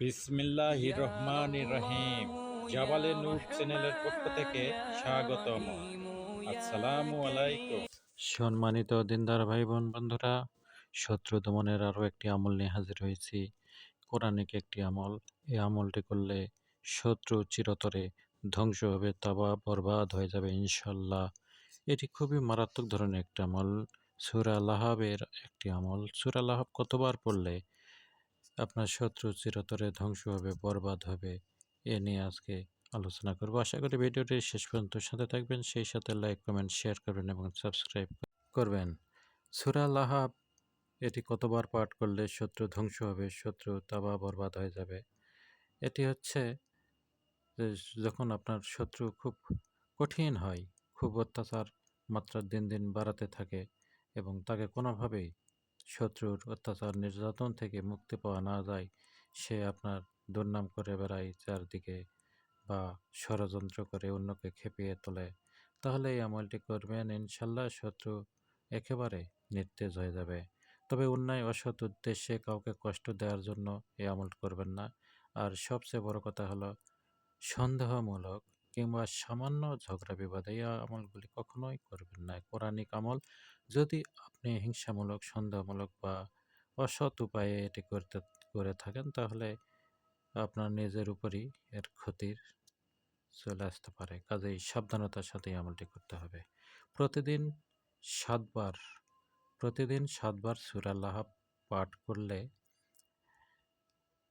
বিসমিল্লাহ রহমান রহিম। জাবালে নূর চ্যানেলের পক্ষ থেকে স্বাগতম। আসসালামু আলাইকুম। সম্মানিত দিনদার ভাই বোন বন্ধুরা শত্রু দমনের আরও একটি আমল নিয়ে হাজির হয়েছি। কোরআনিক একটি আমল। এই আমলটি করলে শত্রু চিরতরে ধ্বংস হবে তাবা বরবাদ হয়ে যাবে ইনশাল্লাহ। এটি খুবই মারাত্মক ধরনের একটা আমল। সুরা লাহাবের একটি আমল। সুরা লাহাব কতবার পড়লে আপনার শত্রু চিরতরে ধ্বংস হবে, বরবাদ হবে, এ নিয়ে আজকে আলোচনা করব। আশা করি ভিডিওটি শেষ পর্যন্ত সাথে থাকবেন। সেই সাথে লাইক, কমেন্ট, শেয়ার করবেন এবং সাবস্ক্রাইব করবেন। সুরা লাহাব এটি কতবার পাঠ করলে শত্রু ধ্বংস হবে, শত্রু তাবা বরবাদ হয়ে যাবে? এটি হচ্ছে যে যখন আপনার শত্রু খুব কঠিন হয়, খুব অত্যাচার মাত্রা দিন দিন বাড়াতে থাকে এবং তাকে কোনোভাবেই শত্রুর অত্যাচার, নির্যাতন থেকে মুক্তি পাওয়া না যায়, সে আপনার দুর্নাম করে বেড়ায় চারদিকে বা ষড়যন্ত্র করে অন্যকে খেপিয়ে তোলে। তাহলে এই আমলটি করবেন, ইনশাল্লাহ শত্রু একেবারে নির্তেজ হয়ে যাবে। তবে অন্যায় অসৎ উদ্দেশ্যে কাউকে কষ্ট দেওয়ার জন্য এই আমল করবেন না। আর সবচেয়ে বড় কথা হলো, সন্দেহমূলক কিংবা সামান্য ঝগড়া বিবাদে এই আমলগুলি কখনোই করবেন না। কোরআনিক আমল যদি আপনি হিংসামূলক, সন্দেহমূলক বা অসৎ উপায়ে এটি করতে, করে থাকেন, তাহলে আপনার নিজের উপরই এর ক্ষতির চলে আসতে পারে। কাজেই সাবধানতার সাথে আমলটি করতে হবে। প্রতিদিন সাতবার প্রতিদিন সাতবার সুরাল্লাহ পাঠ করলে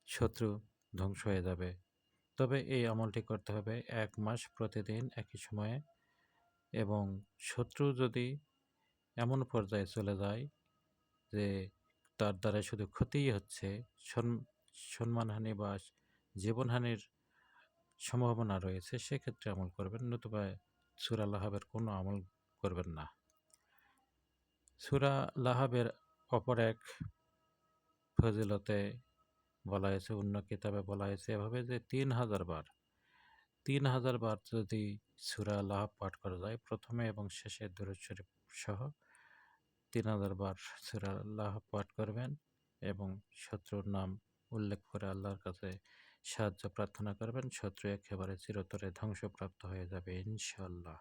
শত্রু ধ্বংস হয়ে যাবে। তবে এই আমলটি করতে হবে এক মাস প্রতিদিন একই সময়ে এবং শত্রু যদি এমন পর্যায়ে চলে যায় যে তার দ্বারা শুধু ক্ষতিই হচ্ছে সম্মানহানি বা জীবনহানির সম্ভাবনা রয়েছে, সেক্ষেত্রে আমল করবেন। নতুবা সুরা লাহাবের কোনো আমল করবেন না। সুরা লাহাবের অপর এক ফজিলতে বলা হয়েছে, অন্য কিতাবে বলা হয়েছে এভাবে যে তিন হাজার বার, তিন হাজার বার যদি সুরা লাহাব পাঠ করা যায় প্রথমে এবং শেষে দূরত শরীফ সহ তিন হাজার বার সুরা লাহাব পাঠ করবেন এবং শত্রুর নাম উল্লেখ করে আল্লাহর কাছে সাহায্য প্রার্থনা করবেন। শত্রু একেবারে চিরতরে ধ্বংসপ্রাপ্ত হয়ে যাবে ইনশাল্লাহ